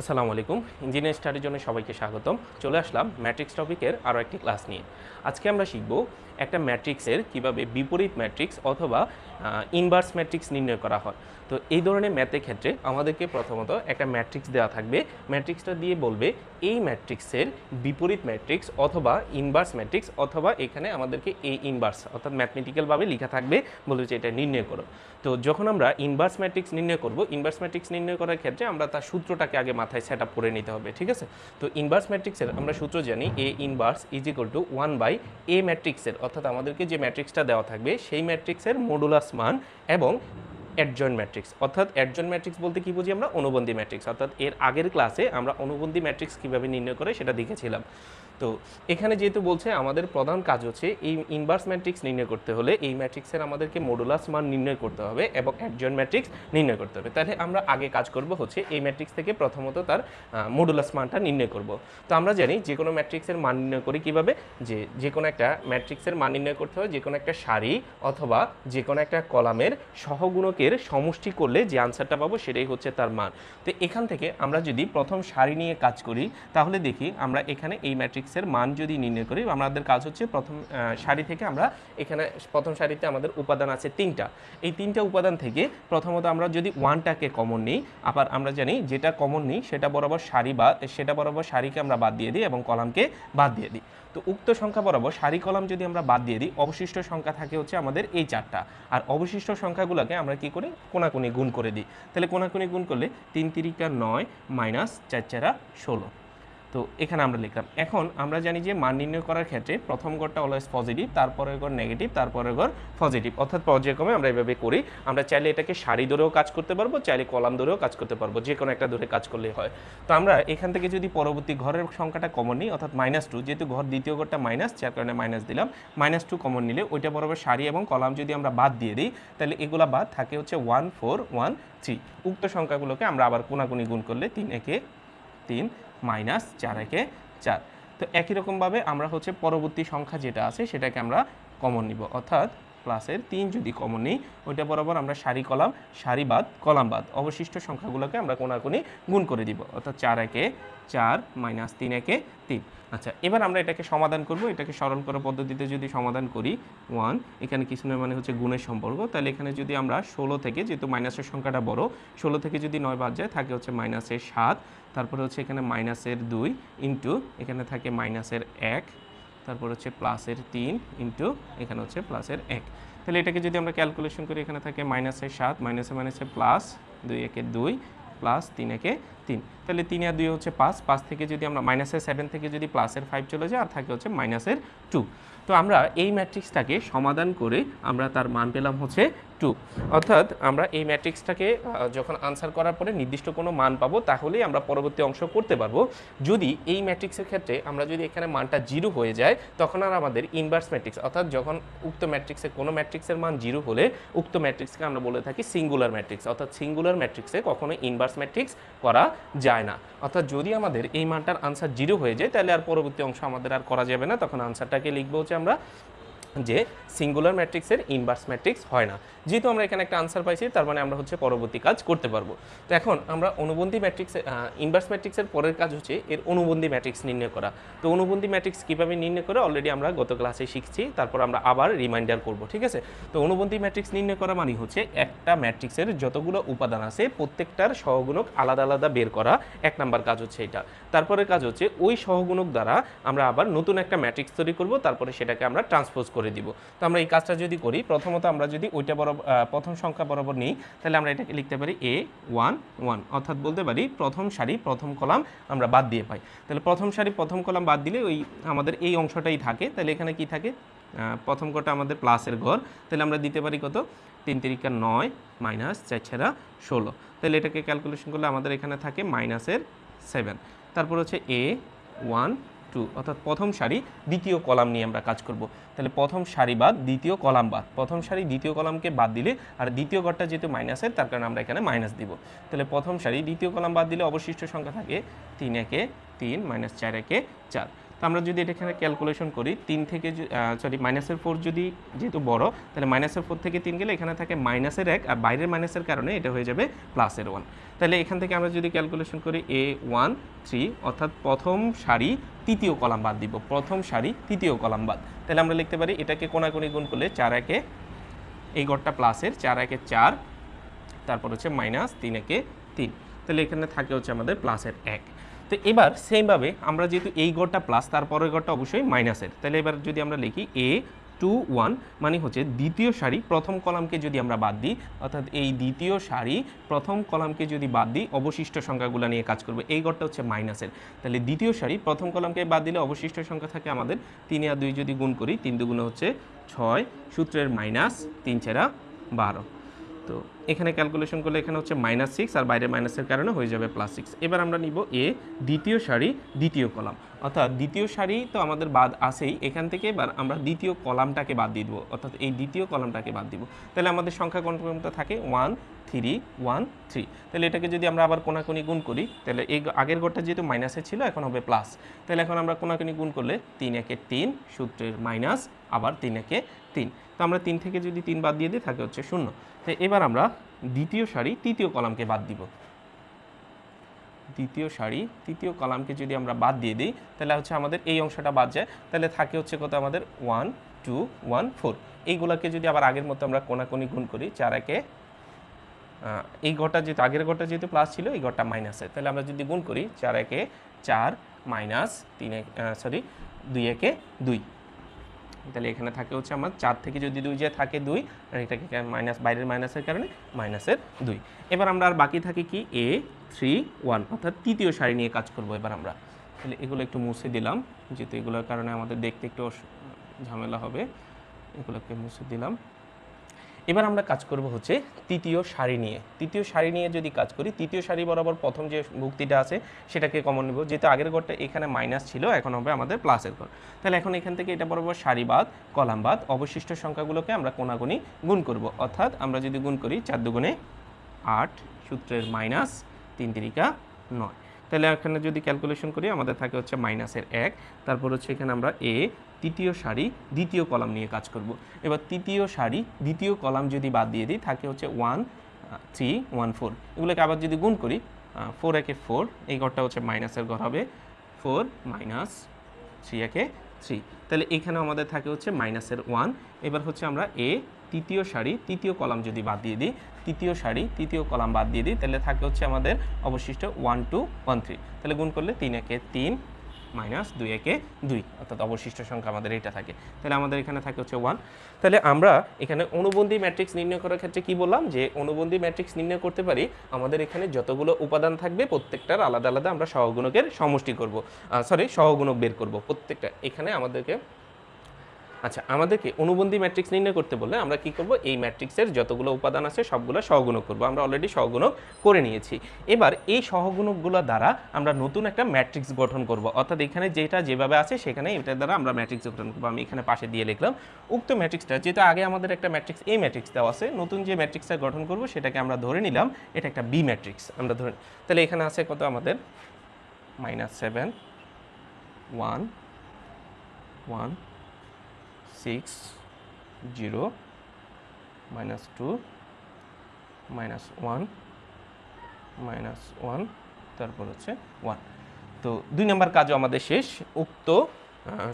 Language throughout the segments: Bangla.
আসসালামু আলাইকুম। ইঞ্জিনিয়ার স্টাডির জন্য সবাইকে স্বাগতম। চলে আসলাম ম্যাট্রিক্স টপিকের আরও একটি ক্লাস নিয়ে। আজকে আমরা শিখব একটা ম্যাট্রিক্সের কীভাবে বিপরীত ম্যাট্রিক্স অথবা ইনভার্স ম্যাট্রিক্স নির্ণয় করা হয়। তো এই ধরনের ম্যাথের ক্ষেত্রে আমাদেরকে প্রথমত একটা ম্যাট্রিক্স দেওয়া থাকবে। ম্যাট্রিক্সটা দিয়ে বলবে এই ম্যাট্রিক্সের বিপরীত ম্যাট্রিক্স অথবা ইনভার্স ম্যাট্রিক্স অথবা এখানে আমাদেরকে এই ইনভার্স অর্থাৎ ম্যাথমেটিক্যালভাবে লেখা থাকবে। বলবে যে এটা নির্ণয় করো। তো যখন আমরা ইনভার্স ম্যাট্রিক্স নির্ণয় করব ইনভার্স ম্যাট্রিক্স নির্ণয় করার ক্ষেত্রে আমরা তার সূত্রটাকে আগে মাথায় সেট করে নিতে হবে, ঠিক আছে? তো ইনভার্স ম্যাট্রিক্সের আমরা সূত্র জানি A inverse is equal to one by A ম্যাট্রিক্সের অর্থাৎ আমাদেরকে যে ম্যাট্রিক্সটা দেওয়া থাকবে সেই ম্যাট্রিক্সের মডুলাস মান এবং অ্যাডজয়েন্ট ম্যাট্রিক্স অর্থাৎ অ্যাডজয়েন্ট ম্যাট্রিক্স বলতে কী বুঝি আমরা? অনুবন্ধী ম্যাট্রিক্স অর্থাৎ এর আগের ক্লাসে আমরা অনুবন্ধী ম্যাট্রিক্স কীভাবে নির্ণয় করে সেটা দেখেছিলাম। তো এখানে যেহেতু বলছে আমাদের প্রধান কাজ হচ্ছে এই ইনভার্স ম্যাট্রিক্স নির্ণয় করতে হলে এই ম্যাট্রিক্সের আমাদেরকে মডুলাস মান নির্ণয় করতে হবে এবং অ্যাডজয়েন্ট ম্যাট্রিক্স নির্ণয় করতে হবে। তাহলে আমরা আগে কাজ করব হচ্ছে এই ম্যাট্রিক্স থেকে প্রথমত তার মডুলাস মানটা নির্ণয় করব। তো আমরা জানি যে কোনো ম্যাট্রিক্সের মান নির্ণয় করি কীভাবে? যে যে কোনো একটা ম্যাট্রিক্সের মান নির্ণয় করতে হয়, যে কোনো একটা সারি অথবা যে কোনো একটা কলামের সহগুণকের সমষ্টি করলে যে আনসারটা পাবো সেটাই হচ্ছে তার মান। তো এখান থেকে আমরা যদি প্রথম সারি নিয়ে কাজ করি, তাহলে দেখি আমরা এখানে এই ম্যাট্রিক্সের মান যদি নির্ণয় করি, আমাদের কাজ হচ্ছে প্রথম সারি থেকে আমরা এখানে, প্রথম সারিতে আমাদের উপাদান আছে তিনটা। এই তিনটা উপাদান থেকে প্রথমত আমরা যদি ওয়ানটাকে কমন নিই, আবার আমরা জানি যেটা কমন নিই, সেটা বরাবর সারি বা, সেটা বরাবর সারিকে আমরা বাদ দিয়ে দিই এবং কলামকে বাদ দিয়ে দিই। তো উক্ত সংখ্যা বরাবর সারি কলাম যদি আমরা বাদ দিয়ে দিই, অবশিষ্ট সংখ্যা থাকে হচ্ছে আমাদের এই চারটা। আর অবশিষ্ট সংখ্যাগুলোকে আমরা কি করি? কোনাকুনি গুণ করে দিই। তাহলে কোনাকুনি গুণ করলে তিন তিরিকা নয় মাইনাস চার চারা ষোলো। তো এখানে আমরা লিখলাম, এখন আমরা জানি যে মান নির্ণয় করার ক্ষেত্রে প্রথম গড়টা অলওয়েজ পজিটিভ তারপরের গড় নেগেটিভ তারপরের গড় পজিটিভ অর্থাৎ পর্যায়ক্রমে আমরা এভাবে করি, আমরা চাইলে এটাকে সারি ধরেও কাজ করতে পারব, চাইলে কলাম ধরেও কাজ করতে পারব যে কোনো একটা ধরে কাজ করলেই হয়। তো আমরা এখান থেকে যদি পরবর্তী ঘরের সংখ্যাটা কমন নিই, অর্থাৎ মাইনাস টু যেহেতু ঘর দ্বিতীয় ঘরটা মাইনাস যার কারণে মাইনাস দিলাম মাইনাস টু কমন নিলে ওইটা বরাবর সারি এবং কলাম যদি আমরা বাদ দিয়ে দিই, তাহলে এগুলা বাদ থাকে হচ্ছে ওয়ান ফোর ওয়ান থ্রি উক্ত সংখ্যাগুলোকে আমরা আবার কোনাকুনি গুণ করলে তিন একে তিন মাইনাস চার একে চার। তো একই রকমভাবে আমরা হচ্ছে পরবর্তী সংখ্যা যেটা আছে সেটাকে আমরা কমন নিব। অর্থাৎ প্লাসের তিন যদি কমন নিই, ওইটা বরাবর আমরা সারি কলাম, সারি বাদ, কলাম বাদ। অবশিষ্ট সংখ্যাগুলোকে আমরা কোনাকুনি গুণ করে দিব, অর্থাৎ চার একে চার মাইনাস তিন একে তিন। আচ্ছা এবার আমরা এটাকে সমাধান করব, এটাকে সরল করা পদ্ধতিতে যদি সমাধান করি ওয়ান এখানে কিছু নয় মানে হচ্ছে গুণের সম্পর্ক, তাহলে এখানে যদি আমরা ষোলো থেকে, যেহেতু মাইনাসের সংখ্যাটা বড়, ষোলো থেকে যদি নয় বাদ যায়, থাকে হচ্ছে মাইনাসের সাত, তারপরে হচ্ছে এখানে মাইনাসের দুই ইন্টু এখানে থাকে মাইনাসের এক তারপর হচ্ছে প্লাসের তিন ইন্টু এখানে হচ্ছে প্লাসের এক। তাহলে এটাকে যদি আমরা ক্যালকুলেশন করি, এখানে থাকে মাইনাসে সাত মাইনাসে মাইনাসে প্লাস দুই একে দুই প্লাস তিন একে তিন। তাহলে তিন আর দুই হচ্ছে পাঁচ পাঁচ থেকে যদি আমরা মাইনাসের সেভেন থেকে যদি প্লাসের ফাইভ চলে যায়, আর থাকে হচ্ছে মাইনাসের টু তো আমরা এই ম্যাট্রিক্সটাকে সমাধান করে আমরা তার মান পেলাম হচ্ছে টু। অর্থাৎ আমরা এই ম্যাট্রিক্সটাকে যখন আনসার করার পরে নির্দিষ্ট কোনো মান পাবো, তাহলেই আমরা পরবর্তী অংশ করতে পারব। যদি এই ম্যাট্রিক্সের ক্ষেত্রে আমরা যদি এখানে মানটা জিরো হয়ে যায়, তখন আর আমাদের ইনভার্স ম্যাট্রিক্স অর্থাৎ যখন উক্ত ম্যাট্রিক্সে কোনো ম্যাট্রিক্সের মান জিরো হলে, উক্ত ম্যাট্রিক্সকে আমরা বলে থাকি সিঙ্গুলার ম্যাট্রিক্স অর্থাৎ সিঙ্গুলার ম্যাট্রিক্সে কখনো ইনভার্স ম্যাট্রিক্স করা যায় না। অর্থাৎ যদি আমাদের এই মানটার আনসার জিরো হয়ে যায়, তাহলে আর পরবর্তী অংশ আমাদের আর করা যাবে না। তখন আনসারটাকে লিখব হচ্ছে আমরা যে সিঙ্গুলার ম্যাট্রিক্সের ইনভার্স ম্যাট্রিক্স হয় না। যেহেতু আমরা এখানে একটা আনসার পাইছি, তার মানে আমরা হচ্ছে পরবর্তী কাজ করতে পারব। তো এখন আমরা অনুবন্ধী ম্যাট্রিক্স ইনভার্স ম্যাট্রিক্সের পরের কাজ হচ্ছে এর অনুবন্ধী ম্যাট্রিক্স নির্ণয় করা। তো অনুবন্ধী ম্যাট্রিক্স কীভাবে নির্ণয় করে অলরেডি আমরা গত ক্লাসে শিখছি, তারপর আমরা আবার রিমাইন্ডার করব, ঠিক আছে? তো অনুবন্ধী ম্যাট্রিক্স নির্ণয় করা মানে হচ্ছে একটা ম্যাট্রিক্সের যতগুলো উপাদান আছে, প্রত্যেকটার সহগুণক আলাদা আলাদা বের করা। এক নাম্বার কাজ হচ্ছে এটা। তারপরে কাজ হচ্ছে ওই সহগুণক দ্বারা আমরা আবার নতুন একটা ম্যাট্রিক্স তৈরি করব, তারপরে সেটাকে আমরা ট্রান্সপোজ করে দিব। তো আমরা এই কাজটা যদি করি, প্রথমত আমরা যদি ওইটা বরাবর প্রথম সংখ্যা বরাবর নিই, তাহলে আমরা এটাকে লিখতে পারি এ ওয়ান ওয়ান অর্থাৎ বলতে পারি প্রথম সারি, প্রথম কলাম আমরা বাদ দিয়ে পাই। তাহলে প্রথম সারি, প্রথম কলাম বাদ দিলে ওই আমাদের এই অংশটাই থাকে। তাহলে এখানে কি থাকে? প্রথম কটা আমাদের প্লাসের ঘর। তাহলে আমরা দিতে পারি কত? তিন তিরিকা নয় মাইনাস চার ছেড়া ষোলো। তাহলে এটাকে ক্যালকুলেশন করলে আমাদের এখানে থাকে মাইনাসের সেভেন তারপর হচ্ছে এ ওয়ান টু অর্থাৎ প্রথম সারি, দ্বিতীয় কলাম নিয়ে আমরা কাজ করব। তাহলে প্রথম সারি বাদ, দ্বিতীয় কলাম বাদ। প্রথম সারি, দ্বিতীয় কলামকে বাদ দিলে, আর দ্বিতীয় ঘরটা যেহেতু মাইনাসের তার কারণে আমরা এখানে মাইনাস দিব। তাহলে প্রথম সারি, দ্বিতীয় কলাম বাদ দিলে অবশিষ্ট সংখ্যা থাকে তিন একে তিন মাইনাস চার একে চার। তো আমরা যদি এটা এখানে ক্যালকুলেশন করি, তিন থেকে সরি মাইনাসের ফোর যদি যেহেতু বড়, তাহলে মাইনাসের ফোর থেকে তিন গেলে এখানে থাকে মাইনাসের এক, আর বাইরের মাইনাসের কারণে এটা হয়ে যাবে প্লাসের ওয়ান তাহলে এখান থেকে আমরা যদি ক্যালকুলেশন করি এ ওয়ান থ্রি অর্থাৎ প্রথম সারি তৃতীয় কলাম বাদ দিব, প্রথম সারি তৃতীয় কলাম বাদ। তাহলে আমরা লিখতে পারি, এটাকে কোনাকুনি গুণ করলে চার একে, এই গড়টা প্লাসের চার একে চার, তারপর হচ্ছে মাইনাস তিন একে তিন। তাহলে এখানে থাকে হচ্ছে আমাদের প্লাসের এক। তো এবার সেমভাবে আমরা যেহেতু এই গড়টা প্লাস তারপরের গড়টা অবশ্যই মাইনাসের তাহলে এবার যদি আমরা লিখি এ টু ওয়ান মানে হচ্ছে দ্বিতীয় সারি প্রথম কলামকে যদি আমরা বাদ দিই, অর্থাৎ এই দ্বিতীয় সারি প্রথম কলামকে যদি বাদ দিই, অবশিষ্ট সংখ্যাগুলো নিয়ে কাজ করবে। এই গড়টা হচ্ছে মাইনাসের তাহলে দ্বিতীয় সারি প্রথম কলামকে বাদ দিলে অবশিষ্ট সংখ্যা থাকে আমাদের তিন আর দুই যদি গুণ করি, তিন দুগুণে হচ্ছে ছয়, সূত্রের মাইনাস তিন চেরা বারো। তো এখানে ক্যালকুলেশন করলে এখানে হচ্ছে মাইনাস সিক্স আর বাইরে মাইনাসের কারণে হয়ে যাবে প্লাস সিক্স এবার আমরা নিব এ দ্বিতীয় সারি, দ্বিতীয় কলাম অর্থাৎ দ্বিতীয় সারি তো আমাদের বাদ আসেই এখান থেকে এবার আমরা দ্বিতীয় কলামটাকে বাদ দিয়ে দেবো, অর্থাৎ এই দ্বিতীয় কলামটাকে বাদ দিব। তাহলে আমাদের সংখ্যা কোনটা থাকে ওয়ান থ্রি ওয়ান থ্রি তাহলে এটাকে যদি আমরা আবার কোনাকুনি গুণ করি, তাহলে এই আগের ঘরটা যেহেতু মাইনাসে ছিল, এখন হবে প্লাস তাহলে এখন আমরা কোনাকুনি গুণ করলে তিন একে তিন, সূত্রের মাইনাস আবার তিন একে তিন। তো আমরা তিন থেকে যদি তিন বাদ দিয়ে দিই, থাকে হচ্ছে শূন্য। তো এবার আমরা দ্বিতীয় সারি, তৃতীয় কলামকে বাদ দিব। দ্বিতীয় সারি, তৃতীয় কলামকে যদি আমরা বাদ দিয়ে দিই, তাহলে হচ্ছে আমাদের এই অংশটা বাদ যায়। তাহলে থাকে হচ্ছে কত আমাদের? One, two, one, four. এইগুলোকে যদি আবার আগের মতো আমরা কোনাকুনি গুণ করি, চার একে এই ঘরটা যেহেতু, আগের ঘরটা যেহেতু প্লাস ছিল, এই ঘরটা মাইনাসে তাহলে আমরা যদি গুণ করি, চার একে চার মাইনাস তিন সরি দুই একে দুই। তাহলে এখানে থাকে হচ্ছে আমার চার থেকে যদি দুই যে থাকে দুই, আর এটাকে মাইনাস বাইরের মাইনাসের কারণে মাইনাসের দুই। এবার আমরা আর বাকি থাকে কি? এ থ্রি ওয়ান অর্থাৎ তৃতীয় সারি নিয়ে কাজ করব এবার আমরা। তাহলে এগুলো একটু মুছে দিলাম, যেহেতু এগুলোর কারণে আমাদের দেখতে একটু ঝামেলা হবে। এগুলোকে মুছে দিলাম। এবার আমরা কাজ করব হচ্ছে তৃতীয় সারি নিয়ে। তৃতীয় সারি নিয়ে যদি কাজ করি, তৃতীয় সারি বরাবর প্রথম যে ভুক্তিটা আছে, সেটাকে কমন নেব। যেহেতু আগের ঘরটা এখানে মাইনাস ছিল, এখন হবে আমাদের প্লাসের ঘর। তাহলে এখন এখান থেকে এটা বরাবর সারি বাদ, কলাম বাদ, অবশিষ্ট সংখ্যাগুলোকে আমরা কোনাগুনি গুণ করব। অর্থাৎ আমরা যদি গুণ করি চার দুগুণে আট, সূত্রের মাইনাস তিন তিরিকা নয়। তাহলে এখানে যদি ক্যালকুলেশন করি, আমাদের থাকে হচ্ছে মাইনাসের এক। তারপর হচ্ছে এখানে আমরা এ তৃতীয় সারি দ্বিতীয় কলাম নিয়ে কাজ করব। এবার তৃতীয় সারি দ্বিতীয় কলাম যদি বাদ দিয়ে দিই, থাকে হচ্ছে ওয়ান থ্রি ওয়ান ফোর এগুলোকে আবার যদি গুণ করি ফোর একে ফোর এই ঘরটা হচ্ছে মাইনাসের ঘর হবে ফোর মাইনাস থ্রি একে থ্রি তাহলে এখানে আমাদের থাকে হচ্ছে মাইনাসের ওয়ান এবার হচ্ছে আমরা এ তৃতীয় সারি তৃতীয় কলাম যদি বাদ দিয়ে দিই, তৃতীয় সারি তৃতীয় কলাম বাদ দিয়ে দিই, তাহলে থাকে হচ্ছে আমাদের অবশিষ্ট ওয়ান টু ওয়ান থ্রি তাহলে গুণ করলে তিন একে তিন মাইনাস দুই একে দুই, অর্থাৎ অবশিষ্ট সংখ্যা আমাদের এটা থাকে। তাহলে আমাদের এখানে থাকে হচ্ছে ওয়ান তাহলে আমরা এখানে অনুবন্ধী ম্যাট্রিক্স নির্ণয় করার ক্ষেত্রে কি বললাম? যে অনুবন্ধী ম্যাট্রিক্স নির্ণয় করতে পারি, আমাদের এখানে যতগুলো উপাদান থাকবে, প্রত্যেকটার আলাদা আলাদা আমরা সহগুণকের সমষ্টি করব। সরি সহগুণক বের করব। প্রত্যেকটা, এখানে আমাদেরকে আচ্ছা আমাদেরকে অনুবন্ধী ম্যাট্রিক্স নির্ণয় করতে বললে আমরা কি করব? এই ম্যাট্রিক্সের যতগুলো উপাদান আছে, সবগুলো সহগুণক করব। আমরা অলরেডি সহগুণক করে নিয়েছি। এবার এই সহগুণকগুলো দ্বারা আমরা নতুন একটা ম্যাট্রিক্স গঠন করব। অর্থাৎ এখানে যেটা যেভাবে আছে, সেখানে এটার দ্বারা আমরা ম্যাট্রিক্স গঠন করব। আমি এখানে পাশে দিয়ে লিখলাম। উক্ত ম্যাট্রিক্সটা যেহেতু আগে আমাদের একটা ম্যাট্রিক্স এই ম্যাট্রিক্স দেওয়া আছে, নতুন যে ম্যাট্রিক্সটা গঠন করব, সেটাকে আমরা ধরে নিলাম। এটা একটা বি ম্যাট্রিক্স আমরা ধরে তাহলে এখানে আছে কত আমাদের? Minus seven one one six zero minus two minus one minus one তারপর হচ্ছে ওয়ান তো দুই নম্বর কাজও আমাদের শেষ। উক্ত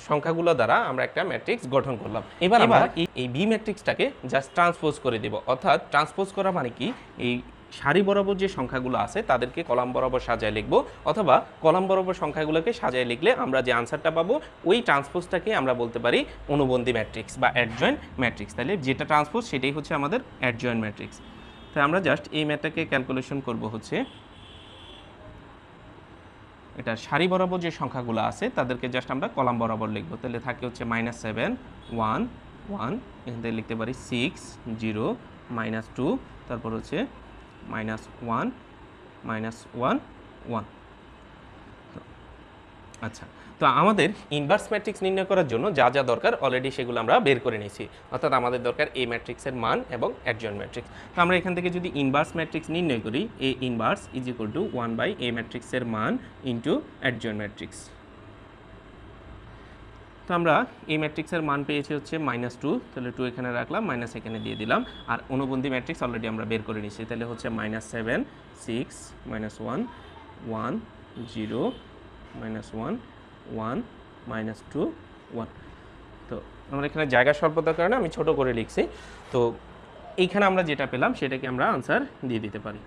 সংখ্যাগুলো দ্বারা আমরা একটা ম্যাট্রিক্স গঠন করলাম। এবার আমরা এই- এই বি ম্যাট্রিক্সটাকে জাস্ট ট্রান্সপোজ করে দেব। অর্থাৎ ট্রান্সপোজ করা মানে কি? এই সারি বরাবর যে সংখ্যাগুলো আছে, তাদেরকে কলাম বরাবর সাজায় লিখব অথবা কলাম বরাবর সংখ্যাগুলোকে সাজায় লিখলে আমরা যে আনসারটা পাবো, ওই ট্রান্সপোজটাকে আমরা বলতে পারি অনুবন্ধী ম্যাট্রিক্স বা অ্যাডজয়েন্ট ম্যাট্রিক্স। তাহলে যেটা ট্রান্সপোজ, সেটাই হচ্ছে আমাদের অ্যাডজয়েন্ট ম্যাট্রিক্স। তাই আমরা জাস্ট এই ম্যাটটাকে ক্যালকুলেশন করব হচ্ছে, এটা সারি বরাবর যে সংখ্যাগুলো আছে, তাদেরকে জাস্ট আমরা কলাম বরাবর লিখব। তাহলে থাকে হচ্ছে মাইনাস সেভেন ওয়ান ওয়ান এখান থেকে লিখতে পারি সিক্স জিরো মাইনাস টু তারপর হচ্ছে minus one minus one one আচ্ছা। তো আমাদের ইনভার্স ম্যাট্রিক্স নির্ণয় করার জন্য যা যা দরকার অলরেডি সেগুলো আমরা বের করে নিয়েছি। অর্থাৎ আমাদের দরকার এ ম্যাট্রিক্সের মান এবং অ্যাডজয়েন্ট ম্যাট্রিক্স তো আমরা এখান থেকে যদি ইনভার্স ম্যাট্রিক্স নির্ণয় করি A inverse is equal to one by A ম্যাট্রিক্সের মান ইন্টু অ্যাডজয়েন্ট ম্যাট্রিক্স তো আমরা এই ম্যাট্রিক্সের মান পেয়েছি হচ্ছে মাইনাস টু তাহলে টু এখানে রাখলাম মাইনাস এখানে দিয়ে দিলাম। আর অনুবন্ধী ম্যাট্রিক্স অলরেডি আমরা বের করে নিচ্ছি তাহলে হচ্ছে minus seven six minus one one zero minus one one minus two one তো আমরা এখানে জায়গা স্বল্পতার কারণে আমি ছোট করে লিখছি। তো এইখানে আমরা যেটা পেলাম, সেটাকে আমরা আনসার দিয়ে দিতে পারি।